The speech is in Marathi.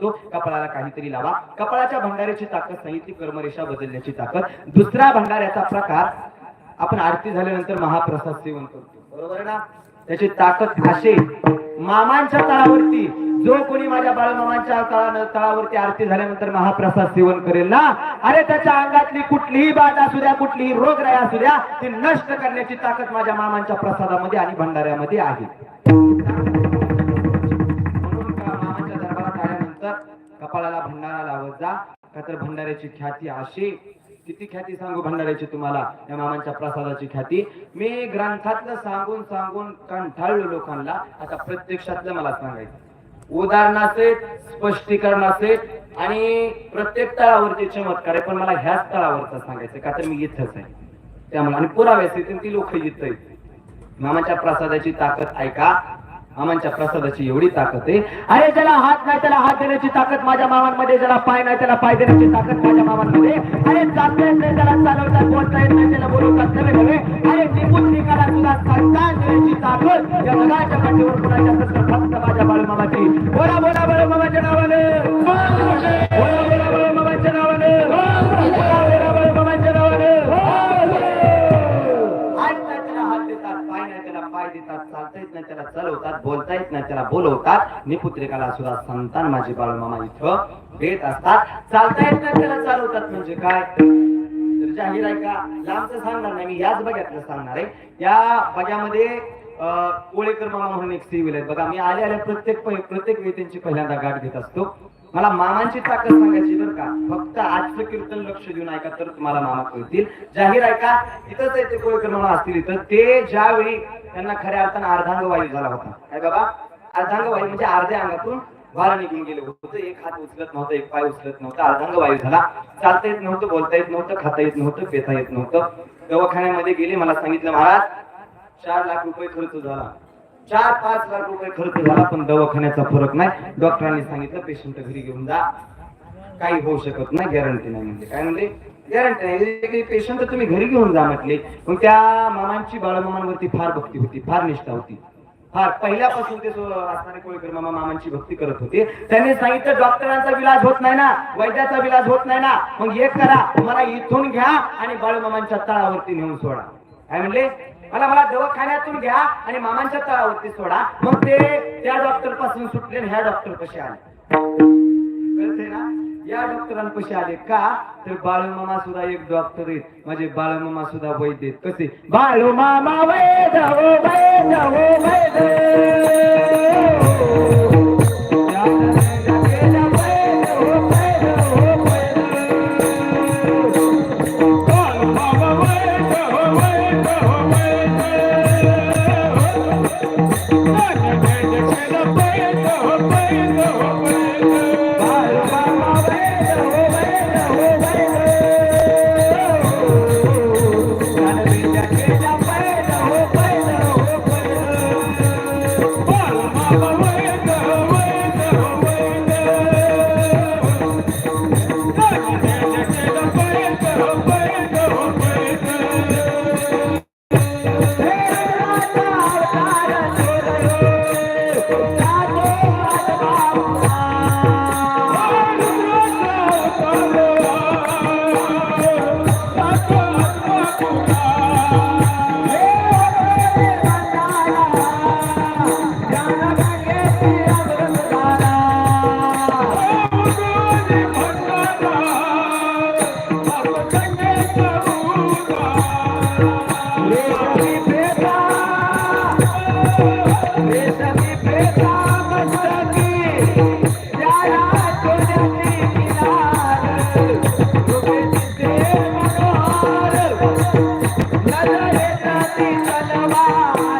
तो कपाळाला काहीतरी लावा. कपाळाच्या भंडाऱ्याची ताकद सांगितली कर्मरेषा बदलण्याची ताकद. दुसरा भंडाऱ्याचा प्रकार आपण आरती झाल्यानंतर महाप्रसाद सेवन करतो. बरोबर ना? त्याची ताकद असे मामांच्या तळावरती जो कोणी माझ्या बाळमामांच्या तळावरती आरती झाल्यानंतर महाप्रसाद सेवन करेल ना? अरे त्याच्या अंगातली कुठलीही बाधा असू द्या कुठलीही रोगराई असू द्या ती नष्ट करण्याची ताकद माझ्या मामांच्या प्रसादामध्ये आणि भंडाऱ्यामध्ये आहे. कपाळाला भंडारा लावत जा. का तर भंडाऱ्याची ख्याती अशी किती ख्याती सांगू भंडाऱ्याची तुम्हाला? या मामांच्या प्रसादाची ख्याती. मी ग्रंथातलं सांगून सांगून कंठाळलो लोकांना. आता प्रत्यक्षातलं मला सांगायचं. उदाहरण असेल स्पष्टीकरण असेल आणि प्रत्येक तळावरती चमत्कार आहे. पण मला ह्याच तळावरचं सांगायचं का? तर मी इथंच आहे. त्यामुळे आणि पुराव्यास येतील ती लोक इथं मामाच्या प्रसादाची ताकद ऐका. मामांच्या प्रसादाची एवढी ताकद आहे. अरे ज्याला हात नाही त्याला हात देण्याची ताकद माझ्या मामांमध्ये ज्याला पाय नाही त्याला पाय देण्याची ताकद माझ्या मामांमध्ये. अरे जात येत नाही त्याला चालवतात बोलता येत नाही त्याला बोलवतात खरे खरे अरे निघाला तुला सांगता देण्याची ताकद. या जगाच्या पाठीवर कुणाच्या देतात चालता येत नाही त्याला चलवतात बोलता येत नाही त्याला बोलवतात. निपुत्रिकाला सुद्धा संतान माझे बाळमामा इथं देत असतात. चालता येत नाही त्याला चालवतात म्हणजे काय? जाहीर आहे का? लांबच सांगणार नाही मी याच बग्यातलं सांगणार आहे. या बग्यामध्ये कोळेकर मामा म्हणून एक सिव्हिल आहेत. बघा मी आले आल्या प्रत्येक प्रत्येक वेळी त्यांची पहिल्यांदा गाठ घेत असतो. मला मामांची ताकद सांगायची बरं का? फक्त आजचं कीर्तन लक्ष देऊन ऐका तर तुम्हाला मामा कळतील. जाहीर आहे का? इथंच आहे ते कोळकर मामा असतील इथं. ते ज्यावेळी त्यांना खऱ्या अर्थानं अर्धांग वायू झाला होता. काय बाबा? अर्धांग वायू म्हणजे अर्ध्या अंगातून भार निघून गेलं होतं. एक हात उचलत नव्हता एक पाय उचलत नव्हता. अर्धांग वायू झाला. चालता येत नव्हतं बोलता येत नव्हतं खाता येत नव्हतं पेता येत नव्हतं. दवाखान्यामध्ये गेले. मला सांगितलं महाराज चार लाख रुपये खर्च झाला. चार पाच लाख रुपये खर्च झाला पण दवाखान्याचा फरक नाही. डॉक्टरांनी सांगितलं पेशंट घरी घेऊन जा. काही होऊ शकत नाही गॅरंटी नाही म्हणजे काय म्हणजे गॅरंटी नाही. पेशंट तुम्ही घरी घेऊन जा म्हटले. मग त्या मामांची बाळमामांवरती फार भक्ती होती फार निष्ठा होती. फार. पहिल्यापासून ते असणारे कोळीकर मामा मामांची भक्ती करत होते. त्यांनी सांगितलं डॉक्टरांचा विलाज होत नाही ना वैद्याचा विलाज होत नाही ना. मग एक करा मला इथून घ्या आणि बाळमामांच्या तळावरती नेऊन सोडा. काय म्हणले? मला मला दवाखान्यातून घ्या आणि मामांच्या तळावरती सोडा. मग ते त्या डॉक्टरपासून सुटले ह्या डॉक्टर कसे आले. ना? या डॉक्टरांपाशी आले का? तर बाळूमामा सुद्धा एक डॉक्टर आहेत. माझे बाळूमामा सुद्धा वैद्य आहेत. कसे? बाळूमामा वैद्य हो वैद्य हो Yeah.